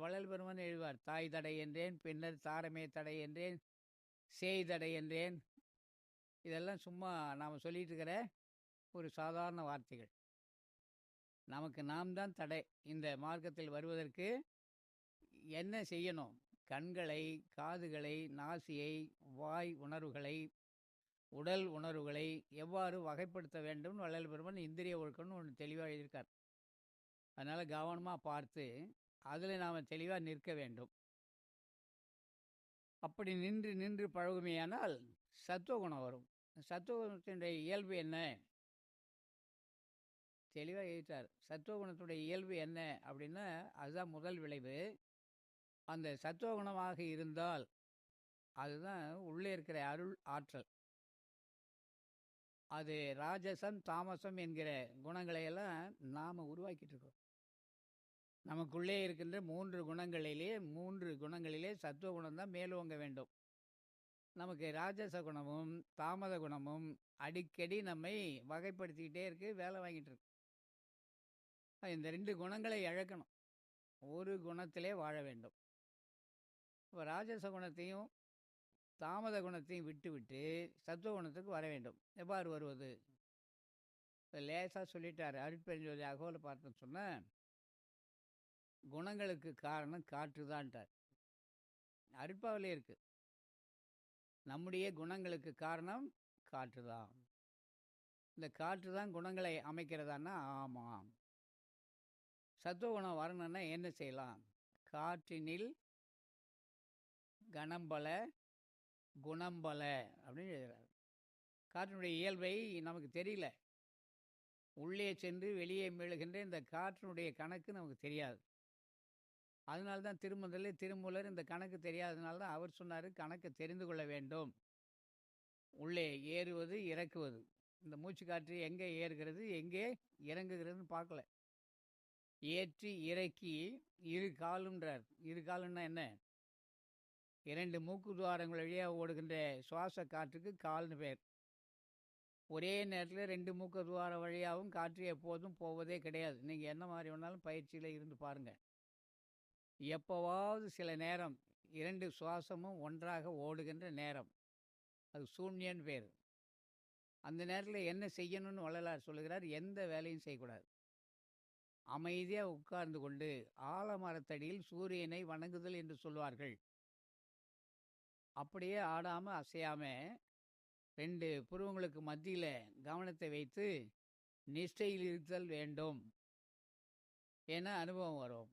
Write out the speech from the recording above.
வள்ளல் எழுவார் தாய் தடை என்றேன் பின்னர் தாரமே தடை என்றேன் சேய் தடை என்றேன். இதெல்லாம் சும்மா நாம் சொல்லிட்டு இருக்கிற ஒரு சாதாரண வார்த்தைகள். நமக்கு நாம் தான் தடை இந்த மார்க்கத்தில் வருவதற்கு. என்ன செய்யணும்? கண்களை காதுகளை நாசியை வாய் உணர்வுகளை உடல் உணர்வுகளை எவ்வாறு வகைப்படுத்த வேண்டும் வள்ளல் பெருமன் இந்திரிய ஒழுக்கம்னு ஒன்று தெளிவாக எழுதியிருக்கார். அதனால் கவனமாக பார்த்து அதில் நாம் தெளிவாக நிற்க வேண்டும். அப்படி நின்று நின்று பழகுமையானால் சத்துவகுணம் வரும். சத்துவகுணத்தினுடைய இயல்பு என்ன? தெளிவாக எழுத்தார் சத்துவகுணத்துடைய இயல்பு என்ன அப்படின்னா அதுதான் முதல் விளைவு. அந்த சத்துவகுணமாக இருந்தால் அதுதான் உள்ளே இருக்கிற அருள் ஆற்றல். அது ராஜசம் தாமசம் என்கிற குணங்களை எல்லாம் நாம் உருவாக்கிட்டு இருக்கோம். நமக்குள்ளே இருக்கின்ற மூன்று குணங்களிலே மூன்று குணங்களிலே சத்துவ குணம் தான் மேலோங்க வேண்டும். நமக்கு ராஜச குணமும் தாமத குணமும் அடிக்கடி நம்மை வகைப்படுத்திக்கிட்டே இருக்கு வேலை வாங்கிட்டு இருக்கு. இந்த ரெண்டு குணங்களை இழக்கணும். ஒரு குணத்திலே வாழ வேண்டும். இப்போ ராஜச குணத்தையும் தாமத குணத்தையும் விட்டு விட்டு சத்துவ குணத்துக்கு வர வேண்டும். எவ்வாறு வருவது? லேசாக சொல்லிட்டார் அருட்பெருஞ்சோதி அகோல பார்த்தோன்னு சொன்னால் குணங்களுக்கு காரணம் காற்று தான்ட்டார். அருட்பாவிலே இருக்கு. நம்முடைய குணங்களுக்கு காரணம் காற்று தான். இந்த காற்று தான் குணங்களை அமைக்கிறதான்னா ஆமாம். சத்துவ குணம் வரணும்னா என்ன செய்யலாம்? காற்றினில் கணம்பல குணம்பல அப்படின்னு எழுதுகிறார் காற்றினுடைய இயல்பை நமக்கு தெரியல. உள்ளே சென்று வெளியே மீளுகின்ற இந்த காற்றினுடைய கணக்கு நமக்கு தெரியாது. அதனால தான் திருமந்தலே திருமூலர் இந்த கணக்கு தெரியாதனால தான் அவர் சொன்னார் கணக்கு தெரிந்து கொள்ள வேண்டும். உள்ளே ஏறுவது இறக்குவது. இந்த மூச்சு காற்று எங்கே ஏறுகிறது எங்கே இறங்குகிறதுன்னு பார்க்கல. ஏற்றி இறக்கி இரு காலுன்றார். இரு காலுன்னா என்ன? இரண்டு மூக்கு துவாரங்கள் வழியாக ஓடுகின்ற சுவாச காற்றுக்கு கால்னு பேர். ஒரே நேரத்தில் ரெண்டு மூக்கு துவாரம் வழியாகவும் காற்று எப்போதும் போவதே கிடையாது. நீங்கள் என்ன மாதிரி வேணாலும் பயிற்சியில் இருந்து பாருங்கள் எப்போவாவது சில நேரம் இரண்டு சுவாசமும் ஒன்றாக ஓடுகின்ற நேரம். அது சூன்யன் பேர். அந்த நேரத்தில் என்ன செய்யணும்னு வள்ளலார் சொல்லுகிறார் எந்த வேலையும் செய்யக்கூடாது. அமைதியாக உட்கார்ந்து கொண்டு ஆலமரத்தடியில் சூரியனை வணங்குதல் என்று சொல்வார்கள். அப்படியே ஆடாமல் அசையாமல் ரெண்டு புருவங்களுக்கு மத்தியில் கவனத்தை வைத்து நிஷ்டையில் இருத்தல் வேண்டும். என அனுபவம் வரும்.